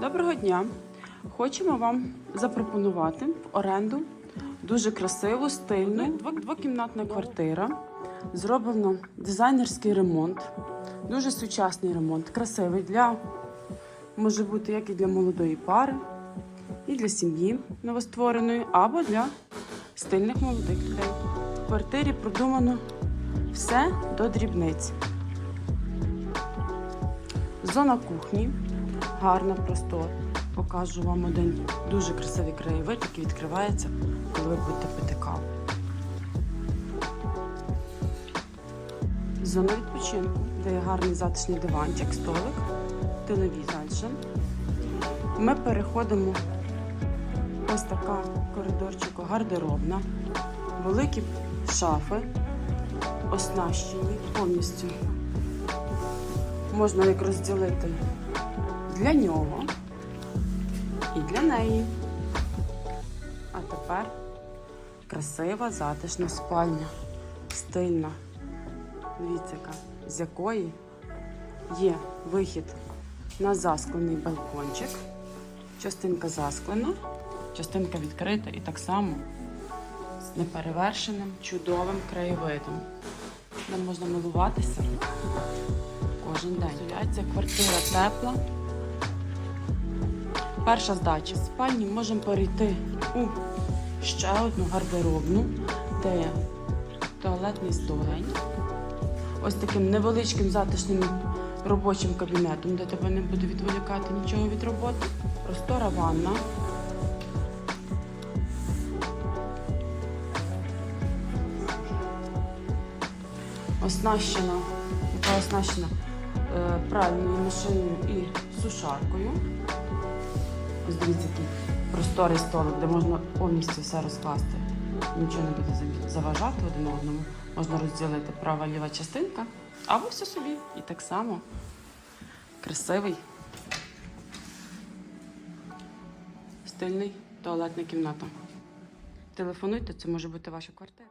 Доброго дня! Хочемо вам запропонувати в оренду дуже красиву, стильну двокімнатна квартира. Зроблено дизайнерський ремонт, дуже сучасний ремонт, красивий для може бути як і для молодої пари, і для сім'ї новоствореної, або для стильних молодих людей. В квартирі продумано все до дрібниць. Зона кухні, гарна простор. Покажу вам один дуже красивий краєвид, який відкривається, коли ви будете пити каву. Зона відпочинку, де є гарний затишний диванчик, столик, телевізор. Ми переходимо ось така коридорчику гардеробна, великі шафи, оснащені повністю. Можна як розділити для нього і для неї. А тепер красива, затишна спальня, стильна, дивіться, з якої є вихід на засклений балкончик. Частинка засклена, частинка відкрита і так само з неперевершеним чудовим краєвидом, де можна милуватися кожен день. Стояться квартира тепла. Перша здача. З спальні можемо перейти у ще одну гардеробну, де туалетний столень. Ось таким невеличким затишним робочим кабінетом, де тебе не буде відволікати нічого від роботи. Простора ванна. Оснащена, яка оснащена е, пральною машиною і сушаркою. Ось який просторий столик, де можна повністю все розкласти. Нічого не буде заважати один одному. Можна розділити права ліва частинка або все собі. І так само красивий, стильний туалетна кімната. Телефонуйте, це може бути ваша квартира.